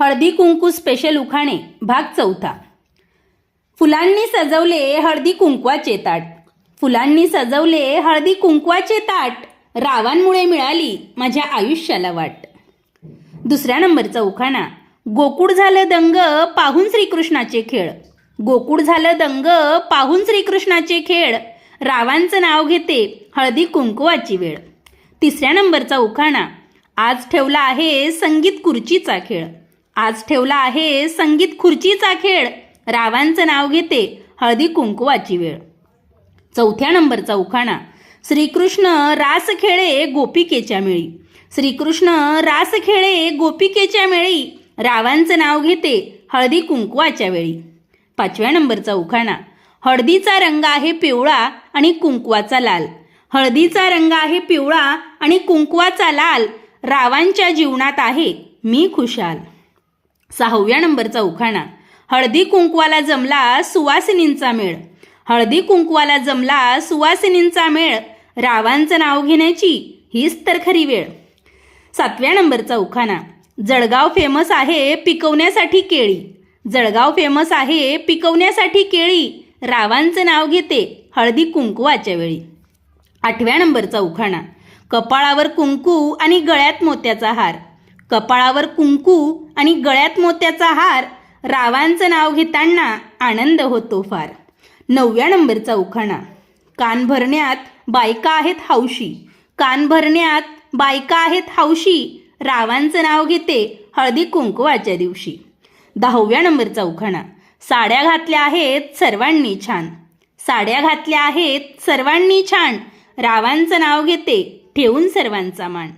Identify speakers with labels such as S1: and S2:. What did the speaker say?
S1: Haldi Kunku special उखाणे भाग चौथा. फुलांनी सजवले हळदी कुंकवाचे ताट. फुलांनी सजवले हळदी कुंकवाचे ताट. रावांमुळे मिळाली माझ्या आयुष्याला वाट. दुसऱ्या नंबरचा उखाणा. गोकुळ झालं दंग पाहून श्रीकृष्णाचे खेळ. गोकुळ झालं दंग पाहून श्रीकृष्णाचे खेळ. रावांचं नाव घेते हळदी कुंकवाची वेळ. तिसऱ्या नंबरचा उखाणा. आज ठेवला आहे संगीत खुर्चीचा खेळ. आज ठेवला आहे संगीत खुर्चीचा खेळ. रावांचं नाव घेते हळदी कुंकवाची वेळ. चौथ्या नंबरचा उखाणा. श्रीकृष्ण रास खेळे गोपिकेच्या मेळी. श्रीकृष्ण रास खेळे गोपिकेच्या मेळी. रावांचं नाव घेते हळदी कुंकवाच्या वेळी. पाचव्या नंबरचा उखाणा. हळदीचा रंग आहे पिवळा आणि कुंकवाचा लाल. हळदीचा रंग आहे पिवळा आणि कुंकवाचा लाल. रावांच्या जीवनात आहे मी खुशाल. सहाव्या नंबरचा उखाणा. हळदी कुंकवाला जमला सुवासिनींचा मेळ. हळदी कुंकवाला जमला सुवासिनींचा मेळ. रावांचं नाव घेण्याची हीच तर खरी वेळ. सातव्या नंबरचा उखाणा. जळगाव फेमस आहे पिकवण्यासाठी केळी. जळगाव फेमस आहे पिकवण्यासाठी केळी. रावांचं नाव घेते हळदी कुंकवाच्या वेळी. आठव्या नंबरचा उखाणा. कपाळावर कुंकू आणि गळ्यात मोत्याचा हार. कपाळावर कुंकू आणि गळ्यात मोत्याचा हार रावांचं नाव घेताना आनंद होतो फार. नवव्या नंबरचा उखाणा. कान भरण्यात बायका आहेत हौशी. कान भरण्यात बायका आहेत हौशी. रावांचं नाव घेते हळदी कुंकवाच्या दिवशी. दहाव्या नंबरचा उखाणा. साड्या घातल्या आहेत सर्वांनी छान. साड्या घातल्या आहेत सर्वांनी छान. रावांचं नाव घेते ठेवून सर्वांचा मान.